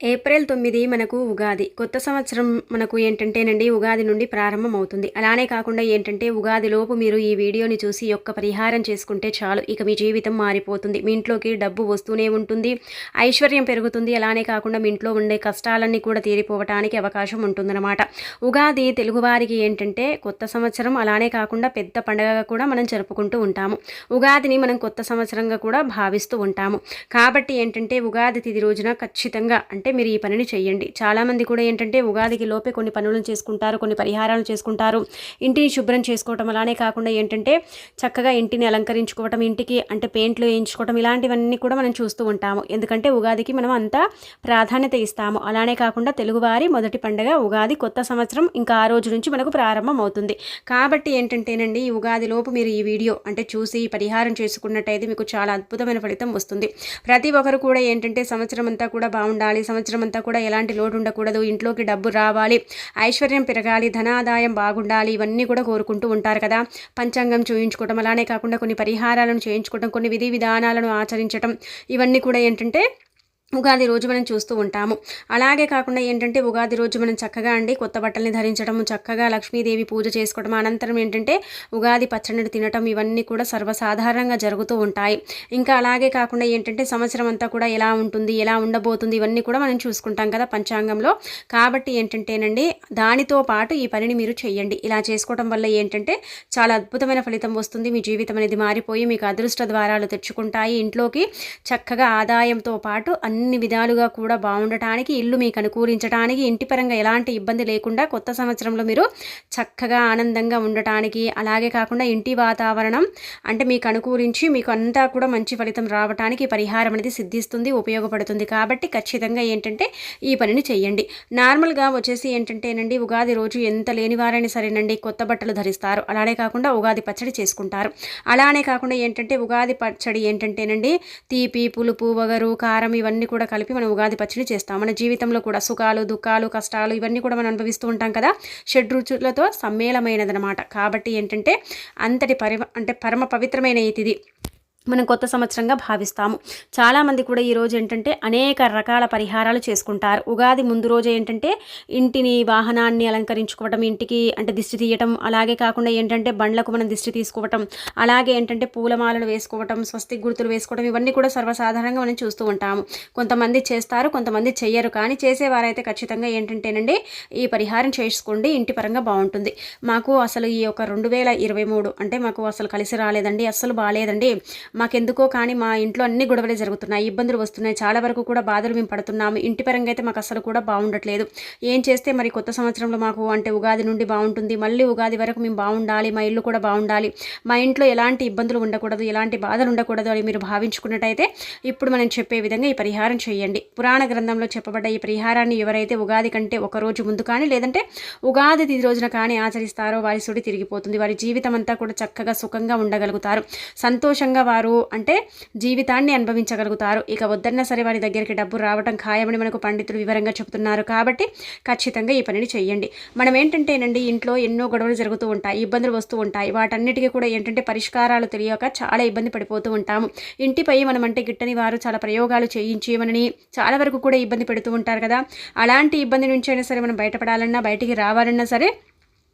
April తొమ్మిది మనకు ఉగాది. కొత్త సంవత్సరం మనకు ఏంటంటేనండి ఉగాది నుండి ప్రారంభం అవుతుంది అలానే కాకుండా ఏంటంటే ఉగాదిలోపు మీరు ఈ వీడియోని చూసి యొక్క పరిహారం చేసుకుంటే చాలు. ఇక మీ జీవితం మారిపోతుంది. మీ ఇంట్లోకి డబ్బు వస్తూనే ఉంటుంది. ఐశ్వర్యం పెరుగుతుంది. అలానే కాకుండా మీ ఇంట్లో ఉండే కష్టాలన్నీ కూడా తీరిపోవటానికి అవకాశం ఉంటుందన్నమాట. ఉగాది తెలుగువారికి ఏంటంటే కొత్త సంవత్సరం అలానే కాకుండా పెద్ద పండగగా కూడా మనం జరుపుకుంటూ ఉంటాము. ఉగాదిని మనం కొత్త సంవత్సరంగా కూడా భావిస్తూ ఉంటాము. కాబట్టి ఏంటంటే ఉగాది తిది రోజున ఖచ్చితంగా అంటే అంటే మీరు ఈ పనిని చేయండి చాలామంది కూడా ఏంటంటే ఉగాదికి లోపే కొన్ని పనులను చేసుకుంటారు కొన్ని పరిహారాలు చేసుకుంటారు. ఇంటిని శుభ్రం చేసుకోవటం అలానే కాకుండా ఏంటంటే చక్కగా ఇంటిని అలంకరించుకోవటం ఇంటికి అంటే పెయింట్లు వేయించుకోవటం ఇలాంటివన్నీ కూడా మనం చూస్తూ ఉంటాము. ఎందుకంటే ఉగాదికి మనం అంతా ప్రాధాన్యత ఇస్తాము. అలానే కాకుండా తెలుగువారి మొదటి పండుగ ఉగాది కొత్త సంవత్సరం ఇంకా ఆ రోజు నుంచి మనకు ప్రారంభం అవుతుంది. కాబట్టి ఏంటంటేనండి ఈ ఉగాది లోపు మీరు ఈ వీడియో అంటే చూసి పరిహారం చేసుకున్నట్టయితే మీకు చాలా అద్భుతమైన ఫలితం వస్తుంది. ప్రతి ఒక్కరు కూడా ఏంటంటే సంవత్సరం అంతా కూడా బాగుండాలి సంవత్సరం అంతా కూడా ఎలాంటి లోటు ఉండకూడదు. ఇంట్లోకి డబ్బు రావాలి. ఐశ్వర్యం పెరగాలి. ధనాదాయం బాగుండాలి. ఇవన్నీ కూడా కోరుకుంటూ ఉంటారు కదా. పంచాంగం చూయించుకోవడం అలానే కాకుండా కొన్ని పరిహారాలను చేయించుకోవడం కొన్ని విధి విధానాలను ఆచరించడం ఇవన్నీ కూడా ఏంటంటే ఉగాది రోజు మనం చూస్తూ ఉంటాము. అలాగే కాకుండా ఏంటంటే ఉగాది రోజు మనం చక్కగా అండి కొత్త బట్టల్ని ధరించడం చక్కగా లక్ష్మీదేవి పూజ చేసుకోవడం అనంతరం ఏంటంటే ఉగాది పచ్చడిని తినటం ఇవన్నీ కూడా సర్వసాధారణంగా జరుగుతూ ఉంటాయి. ఇంకా అలాగే కాకుండా ఏంటంటే సంవత్సరం అంతా కూడా ఎలా ఉంటుంది ఎలా ఉండబోతుంది ఇవన్నీ కూడా మనం చూసుకుంటాం కదా పంచాంగంలో. కాబట్టి ఏంటంటేనండి దానితో పాటు ఈ పనిని మీరు చేయండి ఇలా చేసుకోవడం వల్ల ఏంటంటే చాలా అద్భుతమైన ఫలితం వస్తుంది. మీ జీవితం అనేది మారిపోయి మీకు అదృష్ట ద్వారాలు తెచ్చుకుంటాయి. ఇంట్లోకి చక్కగా ఆదాయంతో పాటు అన్ని అన్ని విధాలుగా కూడా బాగుండటానికి ఇల్లు మీకు అనుకూలించడానికి ఇంటి పరంగా ఎలాంటి ఇబ్బంది లేకుండా కొత్త సంవత్సరంలో మీరు చక్కగా ఆనందంగా ఉండటానికి అలాగే కాకుండా ఇంటి వాతావరణం అంటే మీకు అనుకూలించి మీకు అంతా కూడా మంచి ఫలితం రావడానికి పరిహారం అనేది సిద్ధిస్తుంది ఉపయోగపడుతుంది. కాబట్టి ఖచ్చితంగా ఏంటంటే ఈ పనిని చేయండి నార్మల్గా వచ్చేసి ఏంటంటేనండి ఉగాది రోజు ఎంత లేనివారైనా సరేనండి కొత్త బట్టలు ధరిస్తారు. అలానే కాకుండా ఉగాది పచ్చడి చేసుకుంటారు. అలానే కాకుండా ఏంటంటే ఉగాది పచ్చడి ఏంటంటేనండి తీపి పులుపు వగరు కారం ఇవన్నీ కూడా కలిపి మనం ఉగాది పచ్చడి చేస్తాం. మన జీవితంలో కూడా సుఖాలు దుఃఖాలు కష్టాలు ఇవన్నీ కూడా మనం అనుభవిస్తూ ఉంటాం కదా. షడ్ రుచులతో సమ్మేళమైనదనమాట కాబట్టి ఏంటంటే అంతటి పరి అంటే పరమ పవిత్రమైన ఇది మనం కొత్త సంవత్సరంగా భావిస్తాము. చాలామంది కూడా ఈరోజు ఏంటంటే అనేక రకాల పరిహారాలు చేసుకుంటారు. ఉగాది ముందు రోజు ఏంటంటే ఇంటిని వాహనాన్ని అలంకరించుకోవటం ఇంటికి అంటే దిష్టి తీయటం అలాగే కాకుండా ఏంటంటే బండ్లకు మనం దిష్టి తీసుకోవటం అలాగే ఏంటంటే పూలమాలలు వేసుకోవటం స్వస్తి గుర్తులు వేసుకోవడం ఇవన్నీ కూడా సర్వసాధారణంగా మనం చూస్తూ ఉంటాము. కొంతమంది చేస్తారు కొంతమంది చెయ్యరు కానీ చేసేవారైతే ఖచ్చితంగా ఏంటంటేనండి ఈ పరిహారం చేసుకోండి ఇంటి పరంగా బాగుంటుంది. మాకు అసలు ఈ యొక్క రెండు వేల ఇరవై మూడు అంటే మాకు అసలు కలిసి రాలేదండి అస్సలు బాగాలేదండి. మాకెందుకో కానీ మా ఇంట్లో అన్ని గొడవలే జరుగుతున్నాయి ఇబ్బందులు వస్తున్నాయి. చాలా వరకు కూడా బాధలు మేము పడుతున్నాము. ఇంటి పరంగా అయితే మాకు అసలు కూడా బాగుండట్లేదు. ఏం చేస్తే మరి కొత్త సంవత్సరంలో మాకు అంటే ఉగాది నుండి బాగుంటుంది. మళ్ళీ ఉగాది వరకు మేము బాగుండాలి మా ఇల్లు కూడా బాగుండాలి. మా ఇంట్లో ఎలాంటి ఇబ్బందులు ఉండకూడదు ఎలాంటి బాధలు ఉండకూడదు అని మీరు భావించుకున్నట్టయితే ఇప్పుడు మనం చెప్పే విధంగా ఈ పరిహారం చేయండి. పురాణ గ్రంథంలో చెప్పబడ్డ ఈ పరిహారాన్ని ఎవరైతే ఉగాది కంటే ఒక రోజు ముందు కానీ లేదంటే ఉగాది తిది రోజున కానీ ఆచరిస్తారో వారి సుడి తిరిగిపోతుంది. వారి జీవితం అంతా కూడా చక్కగా సుఖంగా ఉండగలుగుతారు. సంతోషంగా వారు వారు అంటే జీవితాన్ని అనుభవించగలుగుతారు. ఇక వద్దన్నా సరే వారి దగ్గరికి డబ్బు రావడం ఖాయమని మనకు పండితులు వివరంగా చెబుతున్నారు కాబట్టి ఖచ్చితంగా ఈ పనిని చేయండి మనం ఏంటంటేనండి ఇంట్లో ఎన్నో గొడవలు జరుగుతూ ఉంటాయి ఇబ్బందులు వస్తూ ఉంటాయి. వాటన్నిటికీ కూడా ఏంటంటే పరిష్కారాలు తెలియక చాలా ఇబ్బంది పడిపోతూ ఉంటాము. ఇంటిపై మనం అంటే గిట్టని వారు చాలా ప్రయోగాలు చేయించి మనని చాలా వరకు కూడా ఇబ్బంది పెడుతూ ఉంటారు కదా. అలాంటి ఇబ్బంది నుంచి అయినా సరే మనం బయటపడాలన్నా బయటికి రావాలన్నా సరే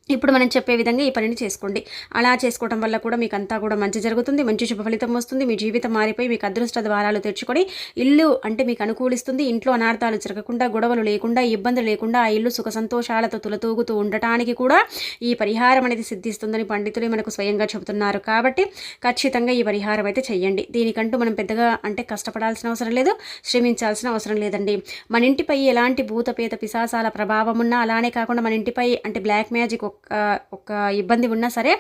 ఇప్పుడు మనం చెప్పే విధంగా ఈ పనిని చేసుకోండి. అలా చేసుకోవడం వల్ల కూడా మీకు అంతా కూడా మంచి జరుగుతుంది మంచి శుభ ఫలితం వస్తుంది. మీ జీవితం మారిపోయి మీకు అదృష్ట ద్వారాలు తెచ్చుకొని ఇల్లు అంటే మీకు అనుకూలిస్తుంది. ఇంట్లో అనార్థాలు జరగకుండా గొడవలు లేకుండా ఇబ్బందులు లేకుండా ఆ ఇల్లు సుఖ సంతోషాలతో తులతూగుతూ ఉండటానికి కూడా ఈ పరిహారం అనేది సిద్ధిస్తుందని పండితులే మనకు స్వయంగా చెబుతున్నారు. కాబట్టి ఖచ్చితంగా ఈ పరిహారం అయితే చేయండి దీనికంటూ మనం పెద్దగా అంటే కష్టపడాల్సిన అవసరం లేదు శ్రమించాల్సిన అవసరం లేదండి. మన ఇంటిపై ఎలాంటి భూతపేత పిశాసాల ప్రభావం ఉన్నా అలానే కాకుండా మన ఇంటిపై అంటే బ్లాక్ మ్యాజిక్ ఒక ఒక ఇబ్బంది ఉన్నా సరే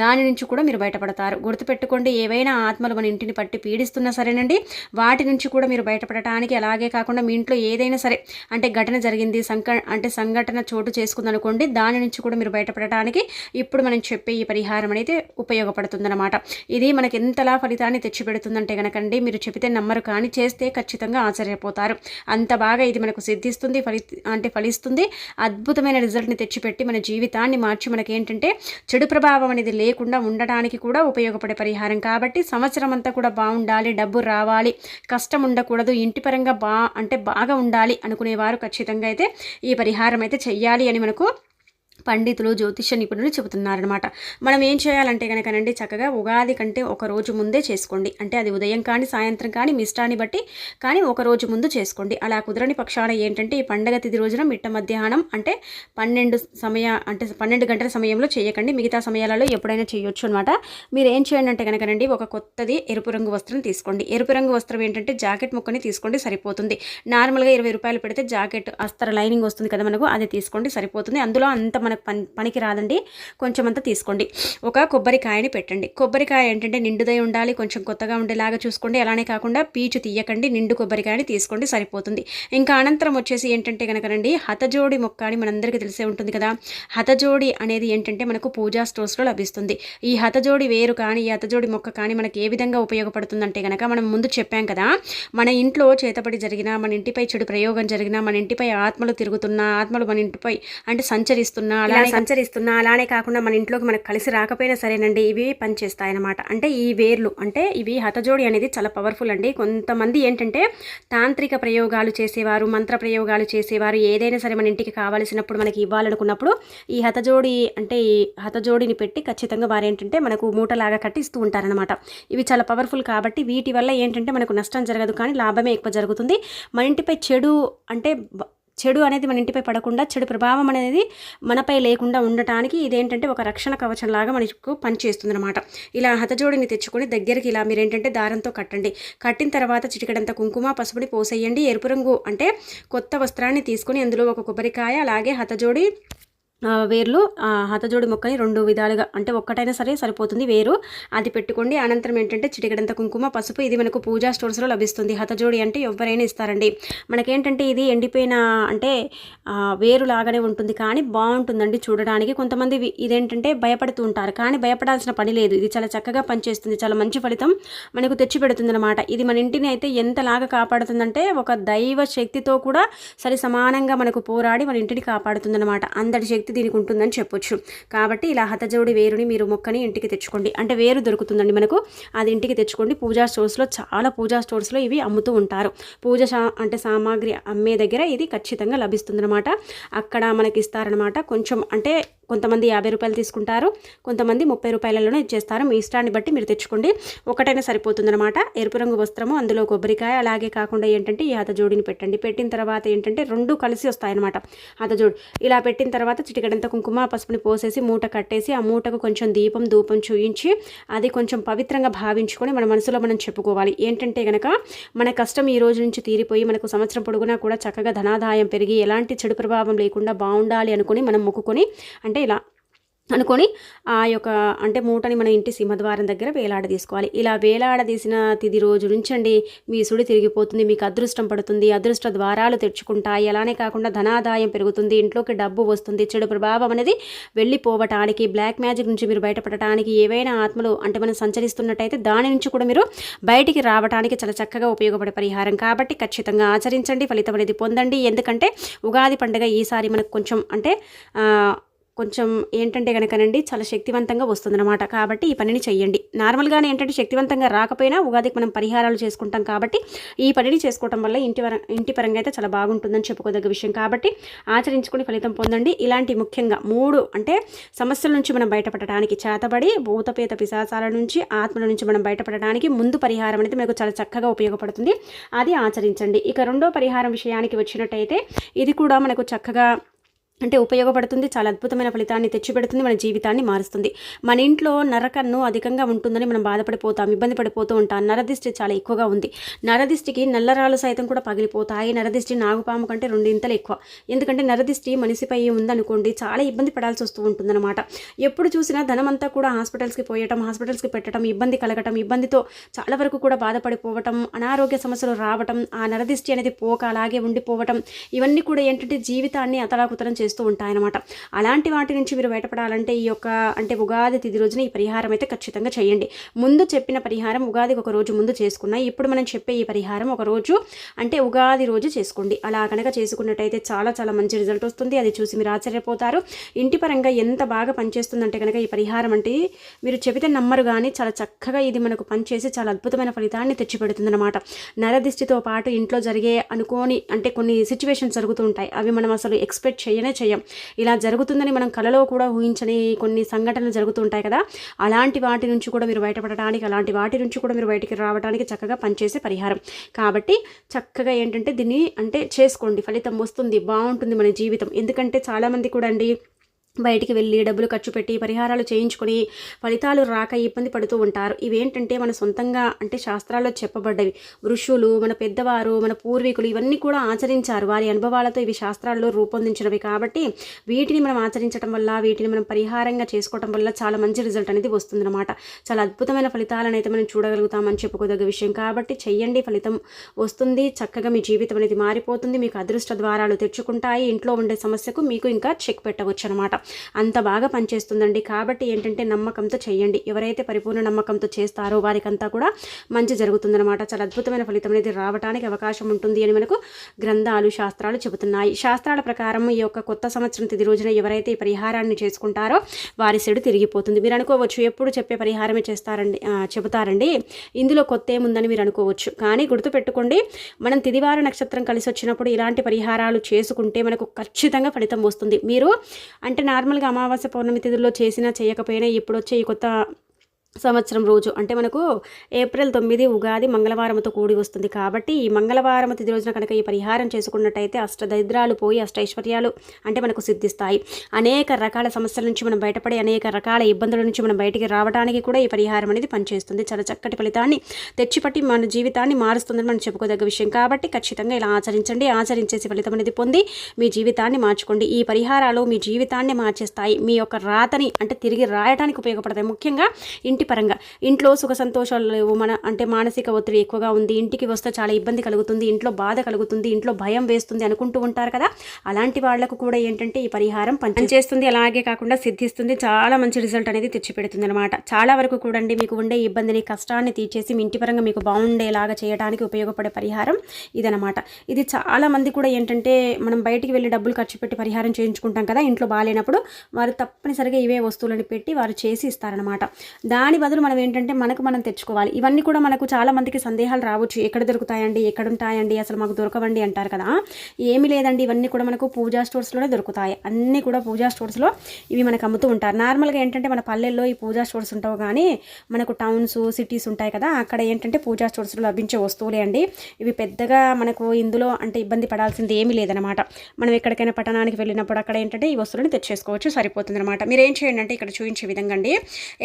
దాని నుంచి కూడా మీరు బయటపడతారు. గుర్తుపెట్టుకోండి ఏవైనా ఆత్మలు మన ఇంటిని పట్టి పీడిస్తున్నా సరేనండి వాటి నుంచి కూడా మీరు బయటపడటానికి అలాగే కాకుండా మీ ఇంట్లో ఏదైనా సరే అంటే ఘటన జరిగింది సంక అంటే సంఘటన చోటు చేసుకుందనుకోండి దాని నుంచి కూడా మీరు బయటపడటానికి ఇప్పుడు మనం చెప్పే ఈ పరిహారం అనేది ఉపయోగపడుతుందన్నమాట. ఇది మనకి ఎంతలా ఫలితాన్ని తెచ్చిపెడుతుందంటే కనుకండి మీరు చెబితే నమ్మరు కానీ చేస్తే ఖచ్చితంగా ఆశ్చర్యపోతారు. అంత బాగా ఇది మనకు సిద్ధిస్తుంది ఫలి అంటే ఫలిస్తుంది. అద్భుతమైన రిజల్ట్ని తెచ్చిపెట్టి మన జీవితాన్ని మార్చి మనకి ఏంటంటే చెడు ప్రభావం అనేది లేకుండా ఉండడానికి కూడా ఉపయోగపడే పరిహారం. కాబట్టి సంవత్సరం అంతా కూడా బాగుండాలి డబ్బు రావాలి కష్టం ఉండకూడదు ఇంటి పరంగా బా అంటే బాగా ఉండాలి అనుకునేవారు ఖచ్చితంగా అయితే ఈ పరిహారం అయితే చెయ్యాలి అని మనకు పండితులు జ్యోతిష్య నిపుణులు చెబుతున్నారనమాట మనం ఏం చేయాలంటే కనుకనండి చక్కగా ఉగాది కంటే ఒక రోజు ముందే చేసుకోండి. అంటే అది ఉదయం కానీ సాయంత్రం కానీ మీ ఇష్టాన్ని బట్టి కానీ ఒక రోజు ముందు చేసుకోండి. అలా కుదరని పక్షాన ఏంటంటే ఈ పండగ తిది రోజున మిట్ట మధ్యాహ్నం అంటే పన్నెండు సమయ అంటే పన్నెండు గంటల సమయంలో చేయకండి. మిగతా సమయాలలో ఎప్పుడైనా చేయొచ్చు అనమాట మీరు ఏం చేయండి అంటే కనుకనండి ఒక కొత్తది ఎరుపు రంగు వస్త్రం తీసుకోండి. ఎరుపు రంగు వస్త్రం ఏంటంటే జాకెట్ ముక్కని తీసుకోండి సరిపోతుంది. నార్మల్గా ఇరవై రూపాయలు పెడితే జాకెట్ అస్తర లైనింగ్ వస్తుంది కదా మనకు అది తీసుకోండి సరిపోతుంది. అందులో అంత మనకు పని పనికి రాదండి. కొంచెం అంతా తీసుకోండి. ఒక కొబ్బరికాయని పెట్టండి. కొబ్బరికాయ ఏంటంటే నిండుదై ఉండాలి. కొంచెం కొత్తగా ఉండేలాగా చూసుకోండి. అలానే కాకుండా పీచు తీయకండి. నిండు కొబ్బరికాయని తీసుకోండి. సరిపోతుంది. ఇంకా అనంతరం వచ్చేసి ఏంటంటే కనుకనండి హతజోడి మొక్క అని మనందరికీ తెలిసే ఉంటుంది కదా. హతజోడి అనేది ఏంటంటే మనకు పూజా స్టోర్స్లో లభిస్తుంది. ఈ హతజోడి వేరు కానీ ఈ హతజోడి మొక్క కానీ మనకి ఏ విధంగా ఉపయోగపడుతుందంటే కనుక మనం ముందు చెప్పాం కదా. మన ఇంట్లో చేతపడి జరిగిన మన ఇంటిపై చెడు ప్రయోగం జరిగిన మన ఇంటిపై ఆత్మలు తిరుగుతున్నా ఆత్మలు మన ఇంటిపై అంటే సంచరిస్తున్నా అలానే సంచరిస్తున్నా అలానే కాకుండా మన ఇంట్లోకి మనకు కలిసి రాకపోయినా సరేనండి ఇవి పనిచేస్తాయి అన్నమాట అంటే ఈ వేర్లు అంటే ఇవి హతజోడి అనేది చాలా పవర్ఫుల్ అండి. కొంతమంది ఏంటంటే తాంత్రిక ప్రయోగాలు చేసేవారు మంత్ర ప్రయోగాలు చేసేవారు ఏదైనా సరే మన ఇంటికి కావాల్సినప్పుడు మనకి ఇవ్వాలనుకున్నప్పుడు ఈ హతజోడి అంటే ఈ హతజోడిని పెట్టి ఖచ్చితంగా వారు ఏంటంటే మనకు మూటలాగా కట్టి ఇస్తూ ఉంటారనమాట ఇవి చాలా పవర్ఫుల్ కాబట్టి వీటి వల్ల ఏంటంటే మనకు నష్టం జరగదు కానీ లాభమే ఎక్కువ జరుగుతుంది. మన ఇంటిపై చెడు అంటే చెడు అనేది మన ఇంటిపై పడకుండా చెడు ప్రభావం అనేది మనపై లేకుండా ఉండటానికి ఇదేంటంటే ఒక రక్షణ కవచం లాగా మనకు పనిచేస్తుంది అనమాట ఇలా హతజోడిని తెచ్చుకొని దగ్గరికి ఇలా మీరు ఏంటంటే దారంతో కట్టండి. కట్టిన తర్వాత చిటికడంత కుంకుమ పసుపుని పోసేయండి. ఎరుపు రంగు అంటే కొత్త వస్త్రాన్ని తీసుకొని అందులో ఒక కొబ్బరికాయ అలాగే హతజోడి వేర్లు హతజోడి మొక్కని రెండు విధాలుగా అంటే ఒక్కటైనా సరే సరిపోతుంది వేరు. అది పెట్టుకోండి. అనంతరం ఏంటంటే చిటికడంత కుంకుమ పసుపు ఇది మనకు పూజా స్టోర్స్లో లభిస్తుంది. హతజోడి అంటే ఎవరైనా ఇస్తారండి. మనకేంటంటే ఇది ఎండిపోయిన అంటే వేరు లాగానే ఉంటుంది. కానీ బాగుంటుందండి చూడడానికి. కొంతమంది ఇదేంటంటే భయపడుతూ ఉంటారు. కానీ భయపడాల్సిన పని లేదు. ఇది చాలా చక్కగా పనిచేస్తుంది. చాలా మంచి ఫలితం మనకు తెచ్చిపెడుతుంది అనమాట ఇది మన ఇంటిని అయితే ఎంతలాగా కాపాడుతుందంటే ఒక దైవ శక్తితో కూడా సరి సమానంగా మనకు పోరాడి మన ఇంటిని కాపాడుతుందన్నమాట. అందరి శక్తి దీనికి ఉంటుందని చెప్పొచ్చు. కాబట్టి ఇలా హతజోడి వేరుని మీరు మొక్కని ఇంటికి తెచ్చుకోండి. అంటే వేరు దొరుకుతుందండి మనకు. అది ఇంటికి తెచ్చుకోండి. పూజా స్టోర్స్లో చాలా పూజా స్టోర్స్లో ఇవి అమ్ముతూ ఉంటారు. పూజ సా అంటే సామాగ్రి అమ్మే దగ్గర ఇది ఖచ్చితంగా లభిస్తుందన్నమాట. అక్కడ మనకి ఇస్తారనమాట కొంచెం అంటే కొంతమంది యాభై రూపాయలు తీసుకుంటారు కొంతమంది ముప్పై రూపాయలలోనే ఇచ్చేస్తారు. మీ ఇష్టాన్ని బట్టి మీరు తెచ్చుకోండి. ఒకటైనా సరిపోతుందనమాట ఎరుపు రంగు వస్త్రము అందులో కొబ్బరికాయ అలాగే కాకుండా ఏంటంటే ఈ హతజోడిని పెట్టండి. పెట్టిన తర్వాత ఏంటంటే రెండు కలిసి వస్తాయన్నమాట హతజోడు ఇలా పెట్టిన తర్వాత చిటికడంత కుంకుమ పసుపుని పోసేసి మూట కట్టేసి ఆ మూటకు కొంచెం దీపం ధూపం చూయించి అది కొంచెం పవిత్రంగా భావించుకొని మన మనసులో మనం చెప్పుకోవాలి. ఏంటంటే కనుక మన కష్టం ఈ రోజు నుంచి తీరిపోయి మనకు సంవత్సరం పొడుగునా కూడా చక్కగా ధనాదాయం పెరిగి ఎలాంటి చెడు ప్రభావం లేకుండా బాగుండాలి అనుకుని మనం మొక్కుకొని అంటే ఇలా అనుకొని ఆ యొక్క అంటే మూటని మన ఇంటి సింహద్వారం దగ్గర వేలాడ తీసుకోవాలి. ఇలా వేలాడదీసిన తిది రోజు నుంచండి మీ సుడి తిరిగిపోతుంది మీకు అదృష్టం పడుతుంది. అదృష్ట ద్వారాలు తెరుచుకుంటాయి. అలానే కాకుండా ధనాదాయం పెరుగుతుంది ఇంట్లోకి డబ్బు వస్తుంది. చెడు ప్రభావం అనేది వెళ్ళిపోవటానికి బ్లాక్ మ్యాజిక్ నుంచి మీరు బయటపడటానికి ఏవైనా ఆత్మలు అంటే మనం సంచరిస్తున్నట్టయితే దాని నుంచి కూడా మీరు బయటికి రావడానికి చాలా చక్కగా ఉపయోగపడే పరిహారం. కాబట్టి ఖచ్చితంగా ఆచరించండి ఫలితం అనేది పొందండి. ఎందుకంటే ఉగాది పండుగ ఈసారి మనకు కొంచెం అంటే కొంచెం ఏంటంటే కనుకనండి చాలా శక్తివంతంగా వస్తుందన్నమాట. కాబట్టి ఈ పనిని చెయ్యండి. నార్మల్గానే ఏంటంటే శక్తివంతంగా రాకపోయినా ఉగాదికి మనం పరిహారాలు చేసుకుంటాం కాబట్టి ఈ పనిని చేసుకోవటం వల్ల ఇంటి వర ఇంటి పరంగా అయితే చాలా బాగుంటుందని చెప్పుకోదగ్గ విషయం. కాబట్టి ఆచరించుకుని ఫలితం పొందండి. ఇలాంటి ముఖ్యంగా మూడు అంటే సమస్యల నుంచి మనం బయటపడటానికి చేతబడి భూతపేత పిశాసాల నుంచి ఆత్మల నుంచి మనం బయటపడటానికి ముందు పరిహారం అనేది మనకు చాలా చక్కగా ఉపయోగపడుతుంది. అది ఆచరించండి. ఇక రెండో పరిహారం విషయానికి వచ్చినట్టయితే ఇది కూడా మనకు చక్కగా అంటే ఉపయోగపడుతుంది చాలా అద్భుతమైన ఫలితాన్ని తెచ్చిపెడుతుంది మన జీవితాన్ని మారుస్తుంది. మన ఇంట్లో నరకన్ను అధికంగా ఉంటుందని మనం బాధపడిపోతాం ఇబ్బంది పడిపోతూ ఉంటాం. నరదిష్టి చాలా ఎక్కువగా ఉంది. నరదిష్టికి నల్లరాలు సైతం కూడా పగిలిపోతాయి. నరదిష్టి నాగుపాము కంటే రెండింతలు ఎక్కువ. ఎందుకంటే నరదిష్టి మనిషిపై ఉందనుకోండి చాలా ఇబ్బంది పడాల్సి వస్తూ ఉంటుందన్నమాట. ఎప్పుడు చూసినా ధనమంతా కూడా హాస్పిటల్స్కి పోయటం హాస్పిటల్స్కి పెట్టడం ఇబ్బంది కలగటం ఇబ్బందితో చాలా వరకు కూడా బాధపడిపోవటం అనారోగ్య సమస్యలు రావటం ఆ నరదిష్టి అనేది పోక అలాగే ఉండిపోవటం ఇవన్నీ కూడా ఏంటంటే జీవితాన్ని అతలాకుతలం చేస్తూ ఉంటాయన్నమాట. అలాంటి వాటి నుంచి మీరు బయటపడాలంటే ఈ యొక్క అంటే ఉగాది తిది రోజున ఈ పరిహారం అయితే ఖచ్చితంగా చేయండి. ముందు చెప్పిన పరిహారం ఉగాదికి ఒక రోజు ముందు చేసుకున్నా ఇప్పుడు మనం చెప్పే ఈ పరిహారం ఒక రోజు అంటే ఉగాది రోజు చేసుకోండి. అలా కనుక చేసుకున్నట్టయితే చాలా చాలా మంచి రిజల్ట్ వస్తుంది. అది చూసి మీరు ఆశ్చర్యపోతారు. ఇంటి పరంగా ఎంత బాగా పనిచేస్తుందంటే కనుక ఈ పరిహారం అంటే మీరు చెబితే నమ్మరు కానీ చాలా చక్కగా ఇది మనకు పనిచేసి చాలా అద్భుతమైన ఫలితాన్ని తెచ్చిపెడుతుందన్నమాట. నరదిష్టితో పాటు ఇంట్లో జరిగే అనుకోని అంటే కొన్ని సిచ్యువేషన్స్ జరుగుతూ ఉంటాయి. అవి మనం అసలు ఎక్స్పెక్ట్ చేయనే చేయం. ఇలా జరుగుతుందని మనం కలలో కూడా ఊహించని కొన్ని సంఘటనలు జరుగుతుంటాయి కదా. అలాంటి వాటి నుంచి కూడా మీరు బయటపడటానికి అలాంటి వాటి నుంచి కూడా మీరు బయటికి రావడానికి చక్కగా పనిచేసే పరిహారం. కాబట్టి చక్కగా ఏంటంటే దీన్ని అంటే చేసుకోండి. ఫలితం వస్తుంది బాగుంటుంది మన జీవితం. ఎందుకంటే చాలామంది కూడా అండి బయటికి వెళ్ళి డబ్బులు ఖర్చు పెట్టి పరిహారాలు చేయించుకొని ఫలితాలు రాక ఇబ్బంది పడుతూ ఉంటారు. ఇవేంటంటే మన సొంతంగా అంటే శాస్త్రాల్లో చెప్పబడ్డవి. ఋషులు మన పెద్దవారు మన పూర్వీకులు ఇవన్నీ కూడా ఆచరించారు. వారి అనుభవాలతో ఇవి శాస్త్రాల్లో రూపొందించినవి కాబట్టి వీటిని మనం ఆచరించడం వల్ల వీటిని మనం పరిహారంగా చేసుకోవడం వల్ల చాలా మంచి రిజల్ట్ అనేది వస్తుందన్నమాట. చాలా అద్భుతమైన ఫలితాలను అయితే మనం చూడగలుగుతామని చెప్పుకోదగ్గ విషయం కాబట్టి చెయ్యండి ఫలితం వస్తుంది చక్కగా మీ జీవితం అనేది మారిపోతుంది మీకు అదృష్ట ద్వారాలు తెచ్చుకుంటాయి ఇంట్లో ఉండే సమస్యకు మీకు ఇంకా చెక్ పెట్టవచ్చు అనమాట అంత బాగా పనిచేస్తుందండి. కాబట్టి ఏంటంటే నమ్మకంతో చేయండి. ఎవరైతే పరిపూర్ణ నమ్మకంతో చేస్తారో వారికంతా కూడా మంచి జరుగుతుందన్నమాట. చాలా అద్భుతమైన ఫలితం అనేది రావడానికి అవకాశం ఉంటుంది అని మనకు గ్రంథాలు శాస్త్రాలు చెబుతున్నాయి. శాస్త్రాల ప్రకారం ఈ యొక్క కొత్త సంవత్సరం తిది రోజున ఎవరైతే ఈ పరిహారాన్ని చేసుకుంటారో వారి సెడు తిరిగిపోతుంది. మీరు అనుకోవచ్చు ఎప్పుడు చెప్పే పరిహారమే చేస్తారండి చెబుతారండి. ఇందులో కొత్త ఏముందని మీరు అనుకోవచ్చు. కానీ గుర్తుపెట్టుకోండి మనం తిదివార నక్షత్రం కలిసి వచ్చినప్పుడు ఇలాంటి పరిహారాలు చేసుకుంటే మనకు ఖచ్చితంగా ఫలితం వస్తుంది. మీరు అంటే నార్మల్గా అమావాస్య పౌర్ణమి తిథుల్లో చేసినా చేయకపోయినా ఇప్పుడు వచ్చే ఈ కొత్త సంవత్సరం రోజు. అంటే మనకు ఏప్రిల్ తొమ్మిది ఉగాది మంగళవారంతో కూడి వస్తుంది. కాబట్టి ఈ మంగళవారం తిది రోజున కనుక ఈ పరిహారం చేసుకున్నట్టయితే అష్ట దరిద్రాలు పోయి అష్టైశ్వర్యాలు అంటే మనకు సిద్ధిస్తాయి. అనేక రకాల సమస్యల నుంచి మనం బయటపడి అనేక రకాల ఇబ్బందుల నుంచి మనం బయటికి రావడానికి కూడా ఈ పరిహారం అనేది పనిచేస్తుంది. చాలా చక్కటి ఫలితాన్ని తెచ్చిపట్టి మన జీవితాన్ని మారుస్తుందని మనం చెప్పుకోదగ్గ విషయం. కాబట్టి ఖచ్చితంగా ఇలా ఆచరించండి. ఆచరించేసి ఫలితం అనేది పొంది మీ జీవితాన్ని మార్చుకోండి. ఈ పరిహారాలు మీ జీవితాన్ని మార్చేస్తాయి. మీ యొక్క రాతని అంటే తిరిగి రాయడానికి ఉపయోగపడతాయి. ముఖ్యంగా ఇంటి ఇంటి పరంగా. ఇంట్లో సుఖ సంతోషాలు లేవు. మన అంటే మానసిక ఒత్తిడి ఎక్కువగా ఉంది. ఇంటికి వస్తే చాలా ఇబ్బంది కలుగుతుంది. ఇంట్లో బాధ కలుగుతుంది. ఇంట్లో భయం వేస్తుంది అనుకుంటూ ఉంటారు కదా. అలాంటి వాళ్ళకు కూడా ఏంటంటే ఈ పరిహారం పనిచేస్తుంది. అలాగే కాకుండా సిద్ధిస్తుంది. చాలా మంచి రిజల్ట్ అనేది తెచ్చిపెడుతుంది అనమాట చాలా వరకు కూడండి మీకు ఉండే ఇబ్బందిని కష్టాన్ని తీర్చేసి మీ ఇంటి పరంగా మీకు బాగుండేలాగా చేయడానికి ఉపయోగపడే పరిహారం ఇదనమాట ఇది చాలా మంది కూడా ఏంటంటే మనం బయటికి వెళ్ళి డబ్బులు ఖర్చు పెట్టి పరిహారం చేయించుకుంటాం కదా. ఇంట్లో బాగాలేనప్పుడు వారు తప్పనిసరిగా ఇవే వస్తువులను పెట్టి వారు చేసి ఇస్తారనమాట దాని దాని బదులు మనం ఏంటంటే మనకు మనం తెచ్చుకోవాలి. ఇవన్నీ కూడా మనకు చాలా మందికి సందేహాలు రావచ్చు. ఎక్కడ దొరుకుతాయండి? ఎక్కడ ఉంటాయండి అసలు మాకు దొరకవండి అంటారు కదా. ఏమి లేదండి. ఇవన్నీ కూడా మనకు పూజా స్టోర్స్లోనే దొరుకుతాయి. అన్నీ కూడా పూజా స్టోర్స్లో ఇవి మనకు అమ్ముతూ ఉంటారు. నార్మల్గా ఏంటంటే మన పల్లెల్లో ఈ పూజా స్టోర్స్ ఉంటావు కానీ మనకు టౌన్స్ సిటీస్ ఉంటాయి కదా. అక్కడ ఏంటంటే పూజా స్టోర్స్లో లభించే వస్తువులే అండి. ఇవి పెద్దగా మనకు ఇందులో అంటే ఇబ్బంది పడాల్సింది ఏమీ లేదనమాట మనం ఎక్కడికైనా పట్టణానికి వెళ్ళినప్పుడు అక్కడ ఏంటంటే ఈ వస్తువులను తెచ్చేసుకోవచ్చు. సరిపోతుంది అనమాట మీరు ఏం చేయండి అంటే ఇక్కడ చూపించే విధంగా అండి.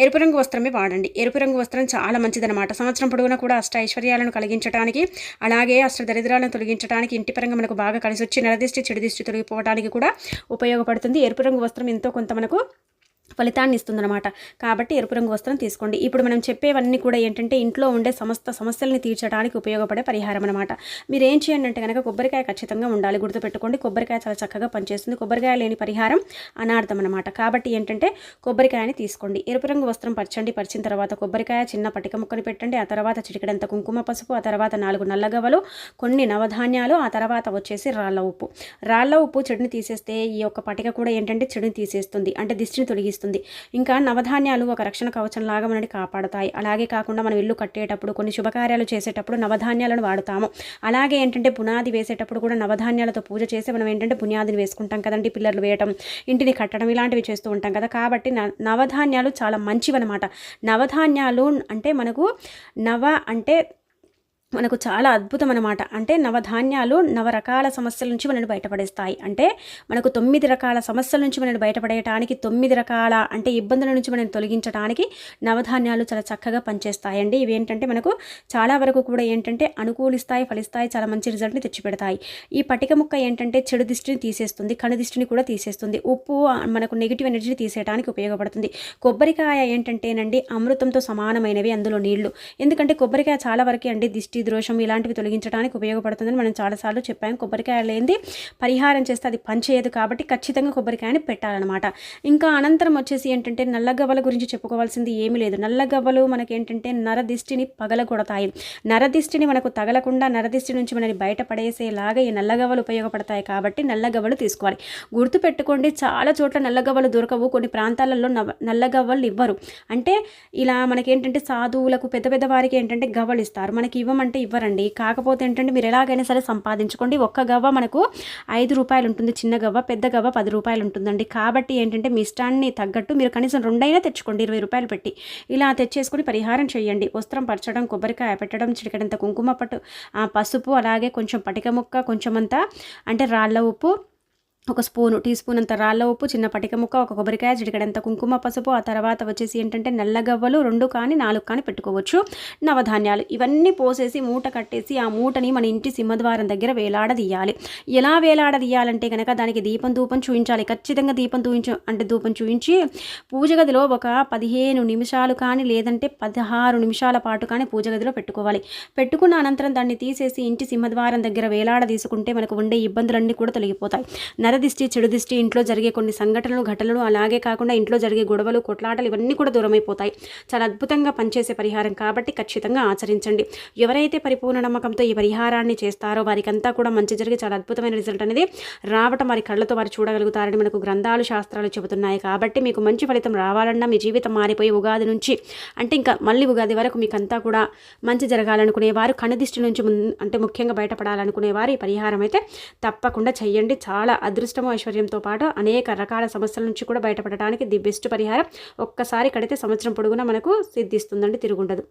ఎరుపు రంగు వస్త్రమే వాడండి. ఎరుపు రంగు వస్త్రం చాలా మంచిదనమాట సంవత్సరం పొడవునా కూడా అష్ట ఐశ్వర్యాలను కలిగించడానికి అలాగే అష్ట దరిద్రాలను తొలగించడానికి ఇంటి పరంగా మనకు బాగా కలిసి వచ్చి నరదిష్టి చెడు దిష్టి తొలగిపోవడానికి కూడా ఉపయోగపడుతుంది. ఎరుపు రంగు వస్త్రం ఎంతో కొంత మనకు ఫలితాన్ని ఇస్తుందన్నమాట. కాబట్టి ఎరుపు రంగు వస్త్రం తీసుకోండి. ఇప్పుడు మనం చెప్పేవన్నీ కూడా ఏంటంటే ఇంట్లో ఉండే సమస్త సమస్యల్ని తీర్చడానికి ఉపయోగపడే పరిహారం అనమాట మీరు ఏం చేయండి అంటే కనుక కొబ్బరికాయ ఖచ్చితంగా ఉండాలి. గుర్తుపెట్టుకోండి కొబ్బరికాయ చాలా చక్కగా పనిచేస్తుంది. కొబ్బరికాయ లేని పరిహారం అనార్థం అనమాట కాబట్టి ఏంటంటే కొబ్బరికాయని తీసుకోండి. ఎరుపు రంగు వస్త్రం పరచండి పరిచిన తర్వాత కొబ్బరికాయ చిన్న పటిక ముక్కని పెట్టండి. ఆ తర్వాత చిటికడంత కుంకుమ పసుపు ఆ తర్వాత నాలుగు నల్లగవ్వలు కొన్ని నవధాన్యాలు ఆ తర్వాత వచ్చేసి రాళ్ళ ఉప్పు. రాళ్ళ ఉప్పు చెడుని తీసేస్తే ఈ యొక్క పటిక కూడా ఏంటంటే చెడుని తీసేస్తుంది. అంటే దిష్టిని తొలగిస్తుంది. చేస్తుంది. ఇంకా నవధాన్యాలు ఒక రక్షణ కవచంలాగా మనని కాపాడుతాయి. అలాగే కాకుండా మనం ఇల్లు కట్టేటప్పుడు కొన్ని శుభకార్యాలు చేసేటప్పుడు నవధాన్యాలను వాడుతాము. అలాగే ఏంటంటే పునాది వేసేటప్పుడు కూడా నవధాన్యాలతో పూజ చేసి మనం ఏంటంటే పునాదిని వేసుకుంటాం కదండి పిల్లర్లు వేయటం ఇంటిని కట్టడం ఇలాంటివి చేస్తూ ఉంటాం కదా. కాబట్టి నవధాన్యాలు చాలా మంచివన్నమాట. నవధాన్యాలు అంటే మనకు నవ అంటే మనకు చాలా అద్భుతం అనమాట అంటే నవధాన్యాలు నవరకాల సమస్యల నుంచి మనల్ని బయటపడేస్తాయి. అంటే మనకు తొమ్మిది రకాల సమస్యల నుంచి మనల్ని బయటపడేయటానికి తొమ్మిది రకాల అంటే ఇబ్బందుల నుంచి మనం తొలగించడానికి నవధాన్యాలు చాలా చక్కగా పనిచేస్తాయండి. ఇవి ఏంటంటే మనకు చాలా వరకు కూడా ఏంటంటే అనుకూలిస్తాయి ఫలిస్తాయి చాలా మంచి రిజల్ట్ని తెచ్చిపెడతాయి. ఈ పటిక ముక్క ఏంటంటే చెడు దిష్టిని తీసేస్తుంది కను దిష్టిని కూడా తీసేస్తుంది. ఉప్పు మనకు నెగిటివ్ ఎనర్జీని తీసేయడానికి ఉపయోగపడుతుంది. కొబ్బరికాయ ఏంటంటేనండి అమృతంతో సమానమైనవి అందులో నీళ్ళు. ఎందుకంటే కొబ్బరికాయ చాలా వరకు అండి దిష్టి దిష్టి దోషం ఇలాంటివి తొలగించడానికి ఉపయోగపడుతుందని మనం చాలాసార్లు చెప్పాం. కొబ్బరికాయ లేనిది పరిహారం చేస్తే అది పనిచేయదు కాబట్టి ఖచ్చితంగా కొబ్బరికాయని పెట్టాలన్నమాట. ఇంకా అనంతరం వచ్చేసి ఏంటంటే నల్లగవ్వల గురించి చెప్పుకోవాల్సింది ఏమీ లేదు. నల్లగవ్వలు మనకి ఏంటంటే నరదిష్టిని పగలగొడతాయి. నరదిష్టిని మనకు తగలకుండా నరదిష్టి నుంచి మనని బయటపడేసేలాగా ఈ నల్లగవ్వలు ఉపయోగపడతాయి కాబట్టి నల్లగవ్వలు తీసుకోవాలి. గుర్తు పెట్టుకోండి చాలా చోట్ల నల్లగవ్వలు దొరకవు. కొన్ని ప్రాంతాలలో నవ నల్లగవ్వలు ఇవ్వరు. అంటే ఇలా మనకేంటంటే సాధువులకు పెద్ద పెద్ద వారికి ఏంటంటే గవ్వలు ఇస్తారు. మనకి ఇవ్వమంటే అంటే ఇవ్వరండి. కాకపోతే ఏంటంటే మీరు ఎలాగైనా సరే సంపాదించుకోండి. ఒక్క గవ్వ మనకు ఐదు రూపాయలు ఉంటుంది. చిన్న గవ్వ పెద్ద గవ్వ పది రూపాయలు ఉంటుందండి. కాబట్టి ఏంటంటే మీ ఇష్టాన్ని తగ్గట్టు మీరు కనీసం రెండైనా తెచ్చుకోండి. ఇరవై రూపాయలు పెట్టి ఇలా తెచ్చేసుకొని పరిహారం చేయండి. వస్త్రం పరచడం కొబ్బరికాయ పెట్టడం చిటికడంత కుంకుమ పట్టు పసుపు అలాగే కొంచెం పటిక ముక్క కొంచెం అంతా అంటే రాళ్ళ ఉప్పు ఒక స్పూను టీ స్పూన్ అంత రాళ్ళ ఉప్పు చిన్న పటిక ముక్క ఒక కొబ్బరికాయ చిటికడంత కుంకుమ పసుపు ఆ తర్వాత వచ్చేసి ఏంటంటే నల్లగవ్వలు రెండు కానీ నాలుగు కానీ పెట్టుకోవచ్చు. నవధాన్యాలు ఇవన్నీ పోసేసి మూట కట్టేసి ఆ మూటని మన ఇంటి సింహద్వారం దగ్గర వేలాడదీయాలి. ఎలా వేలాడదీయాలంటే కనుక దానికి దీపం ధూపం చూపించాలి ఖచ్చితంగా దీపం చూపించు అంటే ధూపం చూపించి పూజ గదిలో ఒక పదిహేను నిమిషాలు కానీ లేదంటే పదహారు నిమిషాల పాటు కానీ పూజ గదిలో పెట్టుకోవాలి. పెట్టుకున్న అనంతరం దాన్ని తీసేసి ఇంటి సింహద్వారం దగ్గర వేలాడ తీసుకుంటే మనకు ఉండే ఇబ్బందులన్నీ కూడా తొలగిపోతాయి. నర నరదిష్టి చెడు దిష్టి ఇంట్లో జరిగే కొన్ని సంఘటనలు ఘటనలు అలాగే కాకుండా ఇంట్లో జరిగే గొడవలు కొట్లాటలు ఇవన్నీ కూడా దూరమైపోతాయి చాలా అద్భుతంగా పనిచేసే పరిహారం కాబట్టి ఖచ్చితంగా ఆచరించండి. ఎవరైతే పరిపూర్ణ నమ్మకంతో ఈ పరిహారాన్ని చేస్తారో వారికంతా కూడా మంచి జరిగి చాలా అద్భుతమైన రిజల్ట్ అనేది రావటం వారి కళ్ళతో వారు చూడగలుగుతారని మనకు గ్రంథాలు శాస్త్రాలు చెబుతున్నాయి కాబట్టి మీకు మంచి ఫలితం రావాలన్నా మీ జీవితం మారిపోయి ఉగాది నుంచి అంటే ఇంకా మళ్ళీ ఉగాది వరకు మీకంతా కూడా మంచి జరగాలనుకునే వారు కనుదిష్టి నుంచి ముం- అంటే ముఖ్యంగా బయటపడాలనుకునే వారు ఈ పరిహారం అయితే తప్పకుండా చేయండి చాలా అదృష్టము ఐశ్వర్యంతో పాటు అనేక రకాల సమస్యల నుంచి కూడా బయటపడటానికి ది బెస్ట్ పరిహారం ఒక్కసారి కడితే సంవత్సరం పొడుగునా మనకు సిద్ధిస్తుందండి తిరుగుండదు.